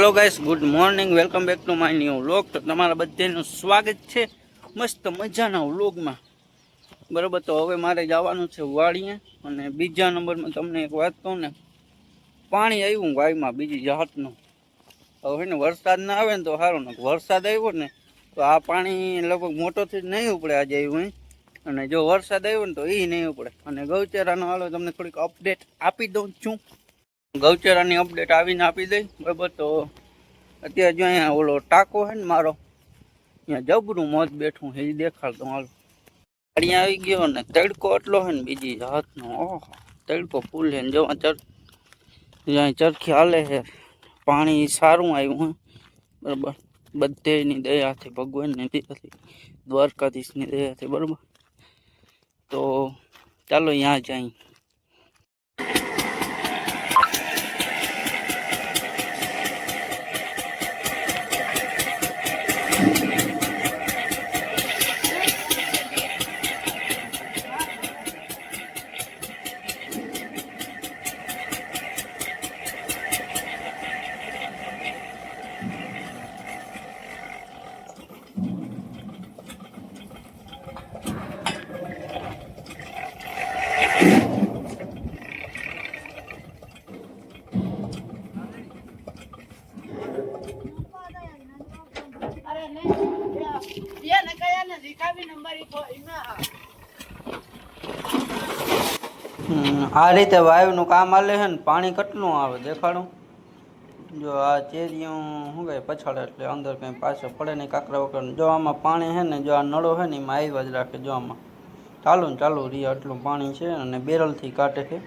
Hello guys good morning welcome back to my new vlog તો તમારા બધાનું સ્વાગત છે મસ્ત મજાના વ્લોગમાં બરાબર, તો હવે મારે જવાનું છે વાડીએ અને બીજા નંબરમાં તમને એક વાત કહું ને, પાણી આવ્યું વાયમાં બીજી જાતનું. હવે ને વરસાદ ના આવે ને તો સારું ને વરસાદ આવ્યો ને તો આ પાણી લગભગ મોટોથી નહીં ઉપડે આજે આવ્યું. અને જો વરસાદ આવ્યો ને તો એ નહીં ઉપડે. અને ગૌચરાનો હાલો તમને થોડીક અપડેટ આપી દઉં છું. ગૌચરાની અપડેટ આવીને આપી દઈ, બરાબર? તો અત્યારે જો અહીંયા ઓલો ટાંકો છે ને મારો, અહીંયા જબરું મોત બેઠું એ દેખાડતો હાલ. અહીંયા આવી ગયો ને, તડકો એટલો છે ને બીજી જાતનો, ઓહો, તડકો ફૂલ છે ને જો ચર જ્યાં ચરખી હાલે છે, પાણી સારું આવ્યું બરાબર? બધેની દયાથી, ભગવાનની દયાથી, દ્વારકાધીશની દયાથી, બરાબર? તો ચાલો ત્યાં જઈએ આ રીતે વાયુનું કામ આલે છે ને, પાણી કેટલું આવે દેખાડું. જો આ ચેરિયું શું કહે પછાડ એટલે અંદર કંઈ પાછળ પડે નહીં કાંકરા વગર. જો આમાં પાણી છે ને, જો આ નળો છે ને, એમાં આવ્યા જ રાખે જો આમાં. ચાલુ ને ચાલુ રહી આટલું પાણી છે અને બેરલથી કાઢે છે.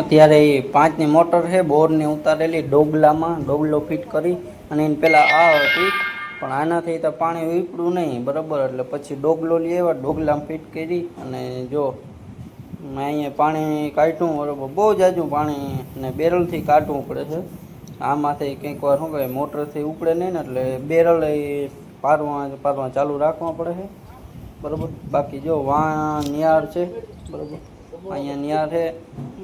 અત્યારે એ પાંચની મોટર છે, બોરની ઉતારેલી ડોગલામાં, ડોગલો ફિટ કરી અને એને પહેલાં આ હતી પણ આનાથી તો પાણી વીપડું નહીં, બરાબર? એટલે પછી ડોગલો લઈ આવ્યા, ડોગલામાં ફિટ કરી અને જો મેં અહીંયા પાણી કાઢ્યું, બરાબર? બહુ જાજુ પાણી ને બેરલથી કાઢવું પડે છે. આમાંથી કંઈક વાર શું કહે મોટરથી ઉપડે નહીં ને, એટલે બેરલ પારવા પારવા ચાલુ રાખવા પડે છે. બરાબર? બાકી જો વાણ નિયાર છે, બરાબર? અહીંયા નિયાર છે.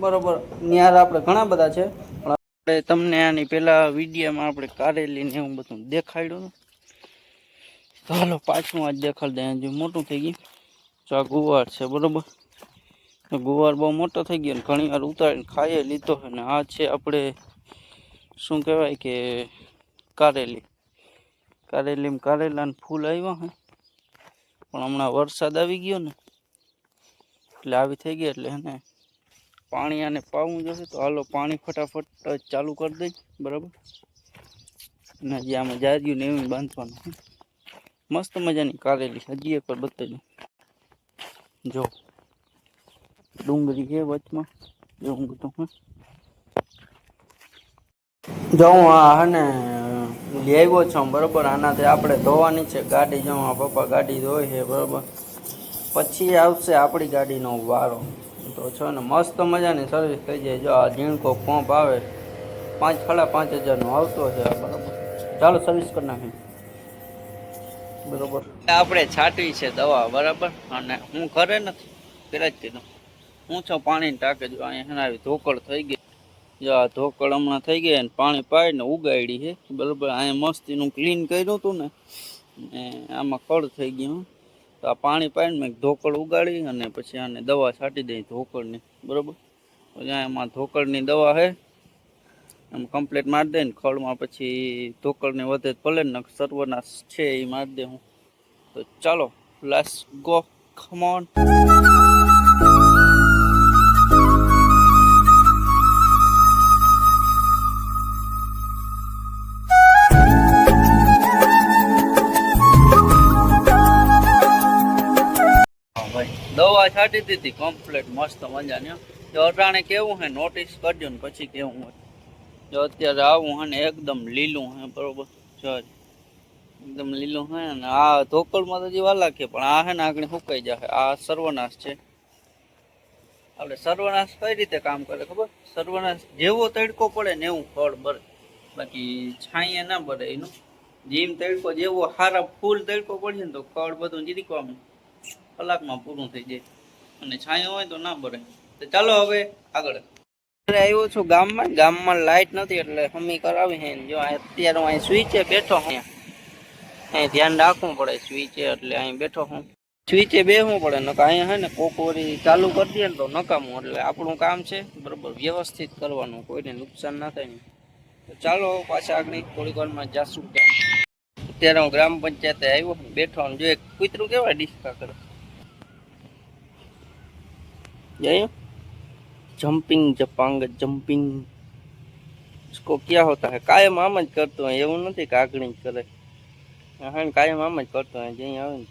બરાબર? નિયાર આપણે ઘણા બધા છે, પણ આપણે તમને આની પહેલાં વિડીયામાં આપણે કારેલી ને એવું બધું દેખાડ્યું હાલો પાછું આજ દેખાડ દઈએ હજુ મોટું થઈ ગયું. જો આ ગુવાર છે, બરાબર? ગુવાર બહુ મોટો થઈ ગયો ને ઘણી વાર ઉતારીને ખાઈએ લીધો અને આ છે આપણે, શું કહેવાય કે, કારેલી. કારેલીમાં કારેલાને ફૂલ આવ્યા હે પણ હમણાં વરસાદ આવી ગયો ને, એટલે આવી થઈ ગઈ એટલે એને પાણી આને પાવું જશે તો હાલો પાણી ફટાફટ ચાલુ કરી દઈ બરાબર? અને હજી આમાં જાર્યું ને એવું બાંધવાનું. મસ્ત મજાની કારેલી હજી એક વાર બતાવી જો ડુંગળી છે વચમાં એવું બધું હે જો હું આ હે ને લઈ આવ્યો છું બરાબર આનાથી આપણે ધોવાની છે ગાડી જો આ પપ્પા ગાડી ધોઈ છે બરાબર પછી આવશે આપણી ગાડીનો વારો તો છે ને મસ્ત મજાની સર્વિસ થઈ જાય, જો આ ઝીણકો પંપ આવે, પાંચ, સાડા પાંચ હજારનો આવતો છે આ બરાબર। ચાલો સર્વિસ કરી નાખીએ. બરોબર. આપણે છાંટવી છે દવા, બરાબર? અને હું ઘરે નથી પેલા જ કીધું. હું છું પાણીની ટાંકે જો, અહીંયા આવી ધોકળ થઈ ગઈ. જો આ ધોકળ હમણાં થઈ ગઈ અને પાણી પાડીને ઉગાડી છે. બરાબર, અહીંયા મસ્તીનું ક્લીન કર્યું હતું ને ને આમાં કળ થઈ ગયું તો આ પાણી પાડીને મેં ધોકળ ઉગાડી અને પછી આને દવા છાંટી દઈ ધોકળની બરાબર? પછી એમાં ધોકળની દવા છે. એમ કમ્પ્લીટ મારી દે ને ખળમાં પછી ધોકળને વધે ભલે ને સર્વનાશ છે એ મારી દે હું. તો ચાલો લેટ્સ ગો ખમોન દવા છાંટી દીધી કમ્પ્લીટ મસ્ત મજાની. જો અટાણે કેવું હે? નોટિસ કરજો ને પછી કેવું હોય. જો અત્યારે આવું હે ને એકદમ લીલું હે, બરોબર? જો એકદમ લીલું હે ને, આ ધોકળમાં તો જે વાલા કે, પણ આ હે ને આગળ સુકાઈ જશે આ સર્વનાશ છે. આપણે સર્વનાશ કઈ રીતે કામ કરે ખબર? સર્વનાશ જેવો તડકો પડે ને એવું ફળ બરે બાકી છાંયે ના બરે એનું. જીમ તડકો, જેવો સારા ફૂલ તડકો પડશે ને તો ફળ બધું જીરીકવામાં કલાકમાં પૂરું થઈ જાય. અને છાંયો હોય તો ના બરે તો ચાલો હવે આગળ. આવ્યો છું ગામમાં. ગામમાં લાઈટ નથી એટલે મમ્મી કરાવી હે જો અત્યારે હું અહીં સ્વિચે બેઠો હું અહીં ધ્યાન રાખવું પડે સ્વિચે એટલે અહીં બેઠો હું સ્વિચે બેસવું પડે નકા અહીંયા હે ને કોક વળી ચાલુ કરી દે ને તો નકામું. એટલે આપણું કામ છે બરોબર વ્યવસ્થિત કરવાનું, કોઈને નુકસાન ના થાય તો ચાલો પાછા આગળ થોડીક વારમાં જાશું ગામ. અત્યારે હું ગ્રામ પંચાયતે આવ્યો બેઠો જો એક કૂતરું કેવા ડિસ્કા કરે. જઈએ જમ્પિંગ જપાંગ જમ્પિંગ. इसको क्या होता है कायम આમ જ કરતો હોય, એવું નથી કે આગણી જ કરે. હા કાયમ આમ જ કરતો હોય, જ્યાં આવે ને